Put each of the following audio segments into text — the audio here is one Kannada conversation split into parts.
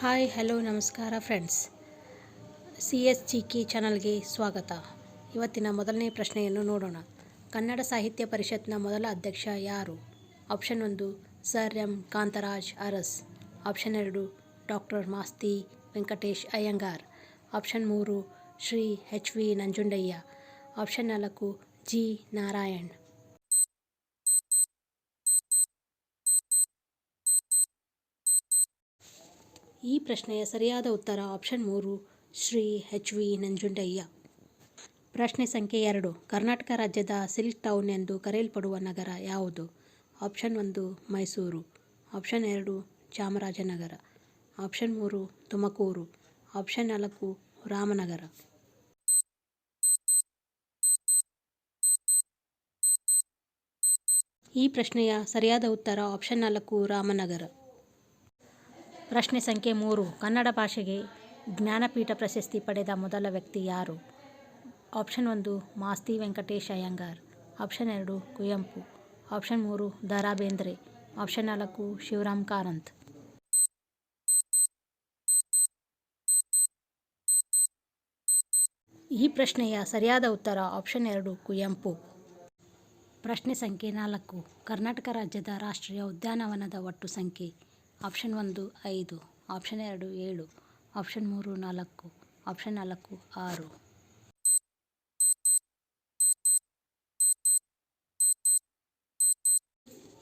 ಹಾಯ್, ಹಲೋ, ನಮಸ್ಕಾರ friends. C S G K ಚಾನಲ್ಗೆ ಸ್ವಾಗತ. ಇವತ್ತಿನ ಮೊದಲನೇ ಪ್ರಶ್ನೆಯನ್ನು ನೋಡೋಣ. ಕನ್ನಡ ಸಾಹಿತ್ಯ ಪರಿಷತ್ನ ಮೊದಲ ಅಧ್ಯಕ್ಷ ಯಾರು? ಆಪ್ಷನ್ ಒಂದು, sir M. Kantharaj Aras. Option ಎರಡು, ಡಾಕ್ಟರ್ ಮಾಸ್ತಿ ವೆಂಕಟೇಶ್ ಅಯ್ಯಂಗಾರ್. ಆಪ್ಷನ್ ಮೂರು, Shri H V Nanjundaiah. Option ನಾಲ್ಕು, ಜಿ ನಾರಾಯಣ್. ಈ ಪ್ರಶ್ನೆಯ ಸರಿಯಾದ ಉತ್ತರ ಆಪ್ಷನ್ ಮೂರು, ಶ್ರೀ ಎಚ್ ವಿ ನಂಜುಂಡಯ್ಯ. ಪ್ರಶ್ನೆ ಸಂಖ್ಯೆ ಎರಡು, ಕರ್ನಾಟಕ ರಾಜ್ಯದ ಸಿಲ್ಕ್ ಟೌನ್ ಎಂದು ಕರೆಯಲ್ಪಡುವ ನಗರ ಯಾವುದು? ಆಪ್ಷನ್ ಒಂದು, ಮೈಸೂರು. ಆಪ್ಷನ್ ಎರಡು, ಚಾಮರಾಜನಗರ. ಆಪ್ಷನ್ ಮೂರು, ತುಮಕೂರು. ಆಪ್ಷನ್ ನಾಲ್ಕು, ರಾಮನಗರ. ಈ ಪ್ರಶ್ನೆಯ ಸರಿಯಾದ ಉತ್ತರ ಆಪ್ಷನ್ ನಾಲ್ಕು, ರಾಮನಗರ. ಪ್ರಶ್ನೆ ಸಂಖ್ಯೆ ಮೂರು. ಕನ್ನಡ ಭಾಷೆಗೆ ಜ್ಞಾನಪೀಠ ಪ್ರಶಸ್ತಿ ಪಡೆದ ಮೊದಲ ವ್ಯಕ್ತಿ ಯಾರು? ಆಪ್ಷನ್ ಒಂದು ಮಾಸ್ತಿ ವೆಂಕಟೇಶ್ ಅಯ್ಯಂಗಾರ್. ಆಪ್ಷನ್ ಎರಡು, ಕುವೆಂಪು. ಆಪ್ಷನ್ ಮೂರು ದ ಬೇಂದ್ರೆ ಆಪ್ಷನ್ ನಾಲ್ಕು, ಶಿವರಾಮ್ ಕಾರಂತ್. ಈ ಪ್ರಶ್ನೆಯ ಸರಿಯಾದ ಉತ್ತರ ಆಪ್ಷನ್ ಎರಡು, ಕುವೆಂಪು. ಪ್ರಶ್ನೆ ಸಂಖ್ಯೆ ನಾಲ್ಕು. ಕರ್ನಾಟಕ ರಾಜ್ಯದ ರಾಷ್ಟ್ರೀಯ ಉದ್ಯಾನವನದ ಒಟ್ಟು ಸಂಖ್ಯೆ. ಆಪ್ಷನ್ ಒಂದು, ಐದು. ಆಪ್ಷನ್ ಎರಡು, ಏಳು. ಆಪ್ಷನ್ ಮೂರು, ನಾಲ್ಕು. ಆಪ್ಷನ್ ನಾಲ್ಕು, ಆರು.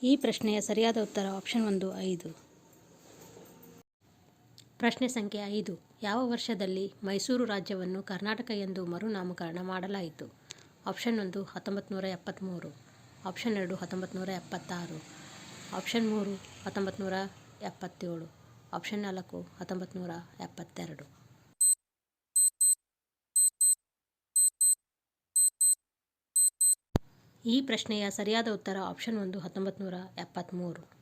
ಈ ಪ್ರಶ್ನೆಯ ಸರಿಯಾದ ಉತ್ತರ ಆಪ್ಷನ್ ಒಂದು, ಐದು. ಪ್ರಶ್ನೆ ಸಂಖ್ಯೆ ಐದು. ಯಾವ ವರ್ಷದಲ್ಲಿ ಮೈಸೂರು ರಾಜ್ಯವನ್ನು ಕರ್ನಾಟಕ ಎಂದು ಮರುನಾಮಕರಣ ಮಾಡಲಾಯಿತು? ಆಪ್ಷನ್ ಒಂದು ಹತ್ತೊಂಬತ್ತು ನೂರ ಎಪ್ಪತ್ತ್ಮೂರು ಆಪ್ಷನ್ ಎರಡು ಹತ್ತೊಂಬತ್ತು ನೂರ ಎಪ್ಪತ್ತಾರು. ಆಪ್ಷನ್ ಮೂರು ಹತ್ತೊಂಬತ್ತು ನೂರ ಎಪ್ಪತ್ತೇಳು. ಆಪ್ಷನ್ ನಾಲ್ಕು ಹತ್ತೊಂಬತ್ತು ನೂರ ಎಪ್ಪತ್ತೆರಡು. ಈ ಪ್ರಶ್ನೆಯ ಸರಿಯಾದ ಉತ್ತರ ಆಪ್ಷನ್ ಒಂದು ಹತ್ತೊಂಬತ್ತು ನೂರ ಎಪ್ಪತ್ತ್ಮೂರು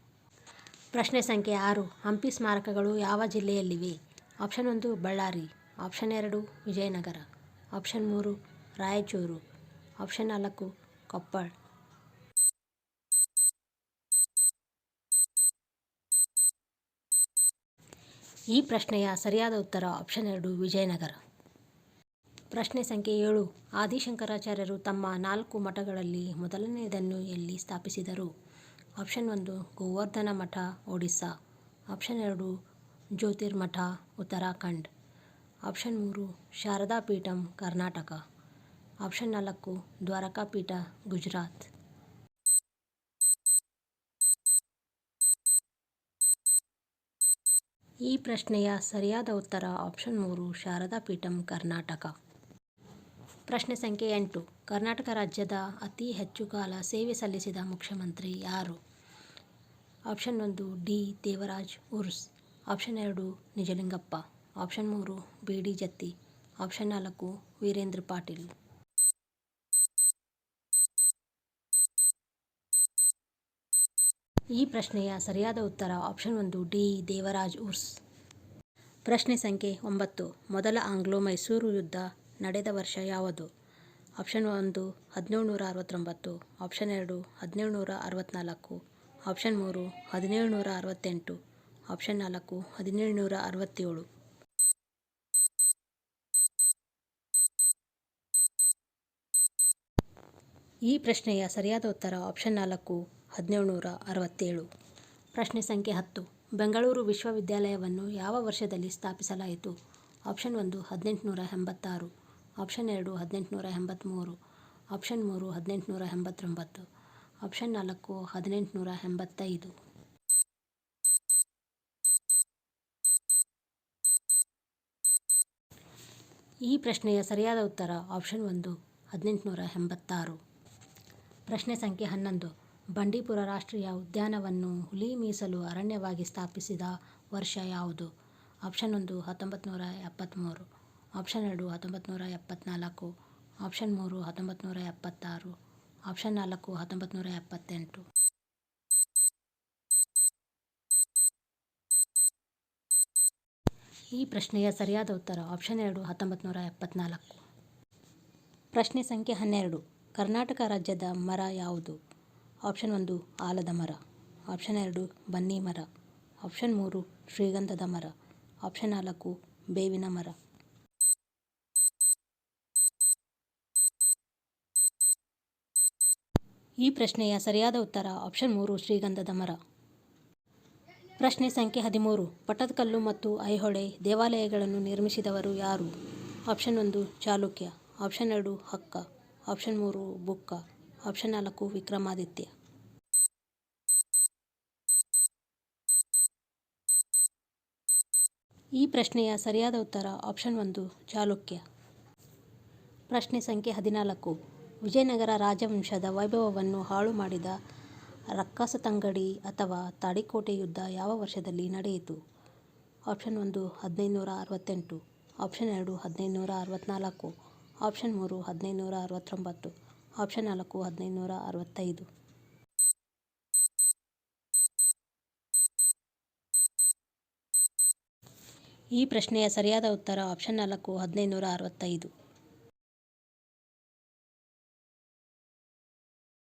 ಪ್ರಶ್ನೆ ಸಂಖ್ಯೆ ಆರು, ಹಂಪಿ ಸ್ಮಾರಕಗಳು ಯಾವ ಜಿಲ್ಲೆಯಲ್ಲಿವೆ? ಆಪ್ಷನ್ ಒಂದು, ಬಳ್ಳಾರಿ. ಆಪ್ಷನ್ ಎರಡು, ವಿಜಯನಗರ. ಆಪ್ಷನ್ ಮೂರು, ರಾಯಚೂರು. ಆಪ್ಷನ್ ನಾಲ್ಕು, ಕೊಪ್ಪಳ. ಈ ಪ್ರಶ್ನೆಯ ಸರಿಯಾದ ಉತ್ತರ ಆಪ್ಷನ್ ಎರಡು, ವಿಜಯನಗರ. ಪ್ರಶ್ನೆ ಸಂಖ್ಯೆ ಏಳು ಆದಿಶಂಕರಾಚಾರ್ಯರು ತಮ್ಮ ನಾಲ್ಕು ಮಠಗಳಲ್ಲಿ ಮೊದಲನೆಯದನ್ನು ಎಲ್ಲಿ ಸ್ಥಾಪಿಸಿದರು? ಆಪ್ಷನ್ ಒಂದು, ಗೋವರ್ಧನ ಮಠ, ಒಡಿಸ್ಸಾ. ಆಪ್ಷನ್ ಎರಡು, ಜ್ಯೋತಿರ್ಮಠ, ಉತ್ತರಾಖಂಡ್. ಆಪ್ಷನ್ ಮೂರು ಶಾರದಾ ಪೀಠಂ ಕರ್ನಾಟಕ. ಆಪ್ಷನ್ ನಾಲ್ಕು ದ್ವಾರಕಾ ಪೀಠ ಗುಜರಾತ್. ಈ ಪ್ರಶ್ನೆಯ ಸರಿಯಾದ ಉತ್ತರ ಆಪ್ಷನ್ ಮೂರು, ಶಾರದಾ ಪೀಠಂ, ಕರ್ನಾಟಕ. ಪ್ರಶ್ನೆ ಸಂಖ್ಯೆ ಎಂಟು, ಕರ್ನಾಟಕ ರಾಜ್ಯದ ಅತಿ ಹೆಚ್ಚು ಕಾಲ ಸೇವೆ ಸಲ್ಲಿಸಿದ ಮುಖ್ಯಮಂತ್ರಿ ಯಾರು? ಆಪ್ಷನ್ ಒಂದು, ಡಿ, ದೇವರಾಜ್ ಉರ್ಸ್. ಆಪ್ಷನ್ ಎರಡು, ನಿಜಲಿಂಗಪ್ಪ. ಆಪ್ಷನ್ ಮೂರು, ಬಿ, ಡಿ, ಜತ್ತಿ. ಆಪ್ಷನ್ ನಾಲ್ಕು, ವೀರೇಂದ್ರ ಪಾಟೀಲ್. ಈ ಪ್ರಶ್ನೆಯ ಸರಿಯಾದ ಉತ್ತರ ಆಪ್ಷನ್ ಒಂದು ಡಿ, ದೇವರಾಜ್ ಉರ್ಸ್. ಪ್ರಶ್ನೆ ಸಂಖ್ಯೆ ಒಂಬತ್ತು, ಮೊದಲ ಆಂಗ್ಲೋ ಮೈಸೂರು ಯುದ್ಧ ನಡೆದ ವರ್ಷ ಯಾವುದು? ಆಪ್ಷನ್ ಒಂದು, ಹದಿನೇಳು ನೂರ ಅರವತ್ತೊಂಬತ್ತು, ಆಪ್ಷನ್ ಎರಡು, ಹದಿನೇಳು ನೂರ ಅರವತ್ತ್ನಾಲ್ಕು ಆಪ್ಷನ್ ಮೂರು, ಹದಿನೇಳು ನೂರ ಅರವತ್ತೆಂಟು, ಆಪ್ಷನ್ ನಾಲ್ಕು, ಹದಿನೇಳು ನೂರ ಅರವತ್ತೇಳು. ಈ ಪ್ರಶ್ನೆಯ ಸರಿಯಾದ ಉತ್ತರ ಆಪ್ಷನ್ ನಾಲ್ಕು ಹದಿನೇಳು ನೂರ ಅರವತ್ತೇಳು. ಪ್ರಶ್ನೆ ಸಂಖ್ಯೆ ಹತ್ತು. ಬೆಂಗಳೂರು ವಿಶ್ವವಿದ್ಯಾಲಯವನ್ನು ಯಾವ ವರ್ಷದಲ್ಲಿ ಸ್ಥಾಪಿಸಲಾಯಿತು? ಆಪ್ಷನ್ ಒಂದು, ಹದಿನೆಂಟುನೂರ ಎಂಬತ್ತಾರು. ಆಪ್ಷನ್ ಎರಡು, ಹದಿನೆಂಟುನೂರ ಎಂಬತ್ತ್ಮೂರು ಆಪ್ಷನ್ ಮೂರು, ಹದಿನೆಂಟುನೂರ ಎಂಬತ್ತೊಂಬತ್ತು. ಆಪ್ಷನ್ ನಾಲ್ಕು, ಹದಿನೆಂಟುನೂರ ಎಂಬತ್ತೈದು. ಈ ಪ್ರಶ್ನೆಯ ಸರಿಯಾದ ಉತ್ತರ ಆಪ್ಷನ್ ಒಂದು, ಹದಿನೆಂಟುನೂರ ಎಂಬತ್ತಾರು. ಪ್ರಶ್ನೆ ಸಂಖ್ಯೆ ಹನ್ನೊಂದು. ಬಂಡೀಪುರ ರಾಷ್ಟ್ರೀಯ ಉದ್ಯಾನವನ್ನು ಹುಲಿ ಮೀಸಲು ಅರಣ್ಯವಾಗಿ ಸ್ಥಾಪಿಸಿದ ವರ್ಷ ಯಾವುದು? ಆಪ್ಷನ್ ಒಂದು ಹತ್ತೊಂಬತ್ತು ನೂರ ಎಪ್ಪತ್ತ್ಮೂರು ಆಪ್ಷನ್ ಎರಡು ಹತ್ತೊಂಬತ್ತು ನೂರ ಎಪ್ಪತ್ತ್ನಾಲ್ಕು ಆಪ್ಷನ್ ಮೂರು ಹತ್ತೊಂಬತ್ತು ನೂರ ಎಪ್ಪತ್ತಾರು. ಆಪ್ಷನ್ ನಾಲ್ಕು ಹತ್ತೊಂಬತ್ತು ನೂರ ಎಪ್ಪತ್ತೆಂಟು. ಈ ಪ್ರಶ್ನೆಯ ಸರಿಯಾದ ಉತ್ತರ ಆಪ್ಷನ್ ಎರಡು ಹತ್ತೊಂಬತ್ತು ನೂರ ಎಪ್ಪತ್ತ್ನಾಲ್ಕು ಪ್ರಶ್ನೆ ಸಂಖ್ಯೆ ಹನ್ನೆರಡು. ಕರ್ನಾಟಕ ರಾಜ್ಯದ ಮರ ಯಾವುದು? ಆಪ್ಷನ್ ಒಂದು, ಆಲದ ಮರ. ಆಪ್ಷನ್ ಎರಡು, ಬನ್ನಿ ಮರ. ಆಪ್ಷನ್ ಮೂರು, ಶ್ರೀಗಂಧದ ಮರ. ಆಪ್ಷನ್ ನಾಲ್ಕು, ಬೇವಿನ ಮರ. ಈ ಪ್ರಶ್ನೆಯ ಸರಿಯಾದ ಉತ್ತರ ಆಪ್ಷನ್ ಮೂರು, ಶ್ರೀಗಂಧದ ಮರ. ಪ್ರಶ್ನೆ ಸಂಖ್ಯೆ ಹದಿಮೂರು ಪಟ್ಟದಕಲ್ಲು ಮತ್ತು ಐಹೊಳೆ ದೇವಾಲಯಗಳನ್ನು ನಿರ್ಮಿಸಿದವರು ಯಾರು? ಆಪ್ಷನ್ ಒಂದು, ಚಾಲುಕ್ಯ. ಆಪ್ಷನ್ ಎರಡು, ಹಕ್ಕ. ಆಪ್ಷನ್ ಮೂರು, ಬುಕ್ಕ. ಆಪ್ಷನ್ ನಾಲ್ಕು, ವಿಕ್ರಮಾದಿತ್ಯ. ಈ ಪ್ರಶ್ನೆಯ ಸರಿಯಾದ ಉತ್ತರ ಆಪ್ಷನ್ ಒಂದು, ಚಾಲುಕ್ಯ. ಪ್ರಶ್ನೆ ಸಂಖ್ಯೆ ಹದಿನಾಲ್ಕು, ವಿಜಯನಗರ ರಾಜವಂಶದ ವೈಭವವನ್ನು ಹಾಳು ಮಾಡಿದ ರಕ್ಕಸತಂಗಡಿ ಅಥವಾ ತಾಡಿಕೋಟೆ ಯುದ್ಧ ಯಾವ ವರ್ಷದಲ್ಲಿ ನಡೆಯಿತು? ಆಪ್ಷನ್ ಒಂದು, ಹದಿನೈದುನೂರ ಅರವತ್ತೆಂಟು. ಆಪ್ಷನ್ ಎರಡು, ಹದಿನೈದುನೂರ ಅರವತ್ತ್ನಾಲ್ಕು ಆಪ್ಷನ್ ಮೂರು, ಹದಿನೈದುನೂರ ಅರವತ್ತೊಂಬತ್ತು. ಆಪ್ಷನ್ ನಾಲ್ಕು ಹದಿನೈದುನೂರ ಅರವತ್ತೈದು. ಈ ಪ್ರಶ್ನೆಯ ಸರಿಯಾದ ಉತ್ತರ ಆಪ್ಷನ್ ನಾಲ್ಕು ಹದಿನೈದುನೂರ ಅರವತ್ತೈದು.